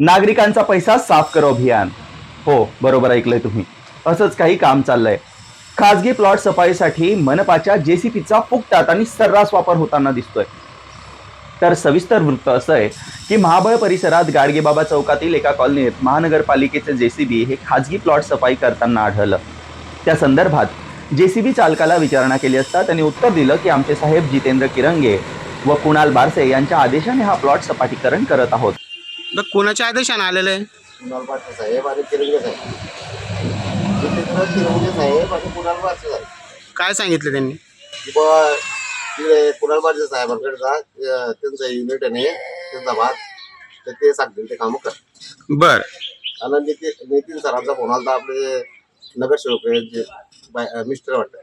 नागरिकांचा पैसा साफ करो अभियान. हो बरोबर ऐकलंय तुम्ही. असंच काही काम चाललंय. खासगी प्लॉट सफाईसाठी मनपाच्या जेसीपीचा फुकटात आणि सर्रास वापर होताना दिसतोय. तर सविस्तर वृत्त असं आहे की महाबळ परिसरात गाडगेबाबा चौकातील एका कॉलनीत महानगरपालिकेचे जेसीबी हे खाजगी प्लॉट सफाई करताना आढळलं. त्या संदर्भात जेसीबी चालकाला विचारणा केली असता त्यांनी उत्तर दिलं की आमचे साहेब जितेंद्र किरंगे व कुणाल बारसे यांच्या आदेशाने हा प्लॉट सपाटीकरण करत आहोत. तर कोणाच्या आदेशाने आलेलं आहे? कुणाल पाटील साहेब आणि किरंगे साहेब. जितेंद्र किरंगे साहेब आणि कुणाल पाटील साहेब. काय सांगितलं त्यांनी? की बुवा तिकडे कुणाल पाटील साहेबांकडे जा अं, त्यांचं युनिट आहे त्यांचा भाग. तर ते सांगतील ते कामं कर. बर. आणि नितीन नितीन सरांचा फोन आला आपले नगरसेवक आहेत जे बाय- अं, मिस्टर वाटतं.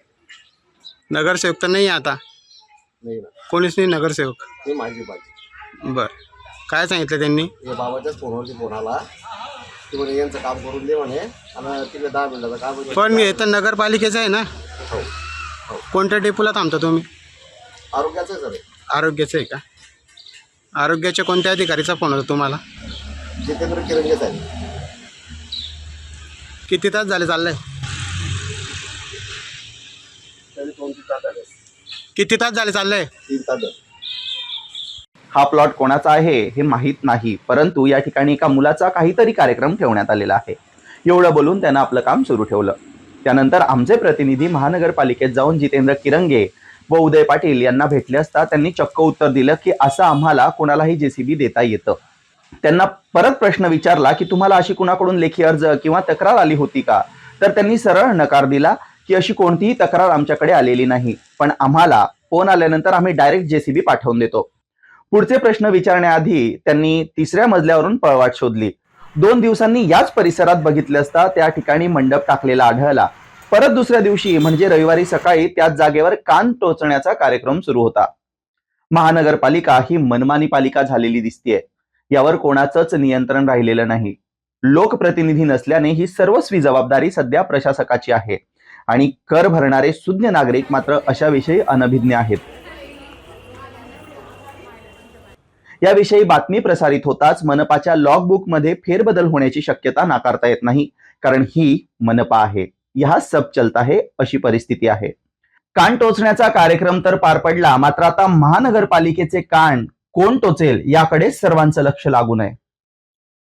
नगरसेवक तर नाही आहे आता. नाही ना. कोणीच नाही नगरसेवक. माझी बाजी. बर. काय सांगितलं त्यांनी? हे बाबाच्याच फोनवरती फोन आला. की म्हणे यांचं काम करून दे म्हणे. आणि तिकडे दहा मिनिटाचं काम. पण हे तर नगरपालिकेचं आहे ना? हो कोणत्या डेपोला थांबता तुम्ही? आरोग्याचं सर. आरोग्याचं आहे का? आरोग्याच्या कोणत्या अधिकारीचा फोन होता तुम्हाला? जितेंद्र किरंगे साहेब. किती तास झाले चाललंय? तरी दोन तीन तास झाले. किती तास झाले चाललंय? तीन तास झाले. हा प्लॉट कोणाचा आहे हे माहीत नाही. परंतु या ठिकाणी एका मुलाचा काहीतरी कार्यक्रम ठेवण्यात आलेला आहे. एवढं बोलून त्यानं आपलं काम सुरू ठेवलं. त्यानंतर आमचे प्रतिनिधी महानगरपालिकेत जाऊन जितेंद्र किरंगे व उदय पाटील यांना भेटले असता त्यांनी चक्क उत्तर दिलं की असं आम्हाला कोणालाही जेसीबी देता येतं. त्यांना परत प्रश्न विचारला की तुम्हाला अशी कुणाकडून लेखी अर्ज किंवा तक्रार आली होती का? तर त्यांनी सरळ नकार दिला की अशी कोणतीही तक्रार आमच्याकडे आलेली नाही. पण आम्हाला फोन आल्यानंतर आम्ही डायरेक्ट जेसीबी पाठवून देतो. पुढचे प्रश्न विचारण्याआधी त्यांनी तिसऱ्या मजल्यावरून पळवाट शोधली. दोन दिवसांनी याच परिसरात बघितले असता त्या ठिकाणी मंडप टाकलेला आढळला. परत दुसऱ्या दिवशी म्हणजे रविवारी सकाळी त्याच जागेवर कान टोचण्याचा कार्यक्रम सुरू होता. महानगरपालिका ही मनमानी पालिका झालेली दिसतीये. यावर कोणाचंच नियंत्रण राहिलेलं नाही. लोकप्रतिनिधी नसल्याने ही सर्वस्वी जबाबदारी सध्या प्रशासकाची आहे. आणि कर भरणारे सुज्ञ नागरिक मात्र अशाविषयी अनभिज्ञ आहेत. याविषयी बातमी प्रसारित होताच मनपाच्या लॉगबुकमध्ये फेरबदल होण्याची शक्यता नाकारता येत नाही. कारण ही मनपा आहे. ह्या सब चलता है अशी परिस्थिती आहे. कान टोचण्याचा कार्यक्रम तर पार पडला. मात्र आता महानगरपालिकेचे कान कोण टोचेल याकडे सर्वांचं लक्ष लागू नये.